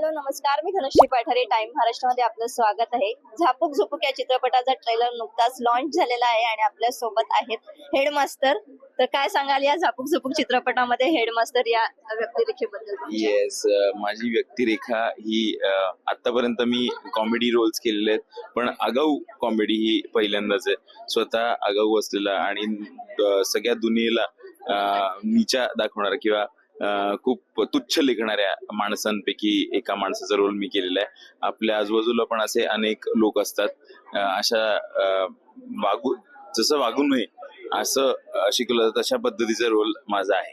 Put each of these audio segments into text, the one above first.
Hello नमस्कार. मी Dhanushree Pathare time महाराष्ट्रामध्ये आपलं स्वागत आहे. झापूक झुपूक या चित्रपटाचा ट्रेलर नुकताच लॉन्च झालेला आहे आणि आपल्यासोबत आहेत हेडमास्टर तर काय सांगाल या झापूक झुपूक चित्रपटामध्ये हेडमास्टर या व्यक्तिरेखेबद्दल? येस माझी व्यक्तिरेखा ही आतापर्यंत मी कॉमेडी रोल्स केलेले आहेत पण आगाऊ कॉमेडी ही पहिल्यांदाच आहे. स्वतः आगाऊ असलेला आणि सगळ्या दुनियेला नीचा दाखवणारा किंवा खूप तुच्छ लेखणाऱ्या माणसांपैकी एका माणसाचा रोल मी केलेला आहे. आपल्या आजूबाजूला पण असे अनेक लोक असतात. अशा वागू जसं वागू नये असं शिकवलं जातं तशा पद्धतीचा रोल माझा आहे.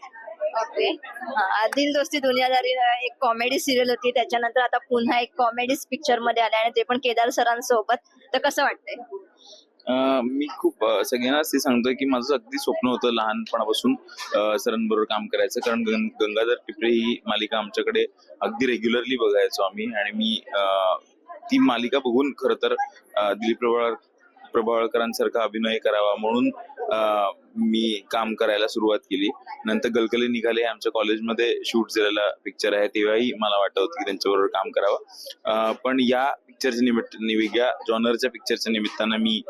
ओके. दोस्ती दुनियादारी एक कॉमेडी सिरियल होती. त्याच्यानंतर आता पुन्हा एक कॉमेडी पिक्चरमध्ये आले आणि ते पण केदार सरांसोबत. तर कसं वाटतंय? मी खूप सगळ्यांनाच ते सांगतोय की माझं अगदी स्वप्न होतं लहानपणापासून सरांबरोबर काम करायचं. कारण गंगाधर टिपरे ही मालिका आमच्याकडे अगदी रेग्युलरली बघायचो आम्ही. आणि मी ती मालिका बघून खर तर दिलीप प्रभाळ प्रभावळकरांसारखा अभिनय करावा म्हणून मी काम करायला सुरुवात केली. नंतर गलकले निघाले आमच्या कॉलेजमध्ये शूट झालेला पिक्चर आहे तेव्हाही मला वाटत होतं की त्यांच्याबरोबर काम करावं. पण या पिक्चरच्या निमित्ताने वेगळ्या जॉनरच्या पिक्चरच्या निमित्तानं मी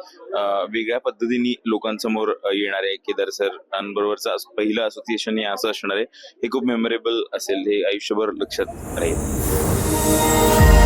वेगळ्या पद्धतीने लोकांसमोर येणार आहे. केदार सरांबरोबरचा पहिलं असोसिएशन हे असं असणार आहे. हे खूप मेमोरेबल असेल. हे आयुष्यभर लक्षात राहील.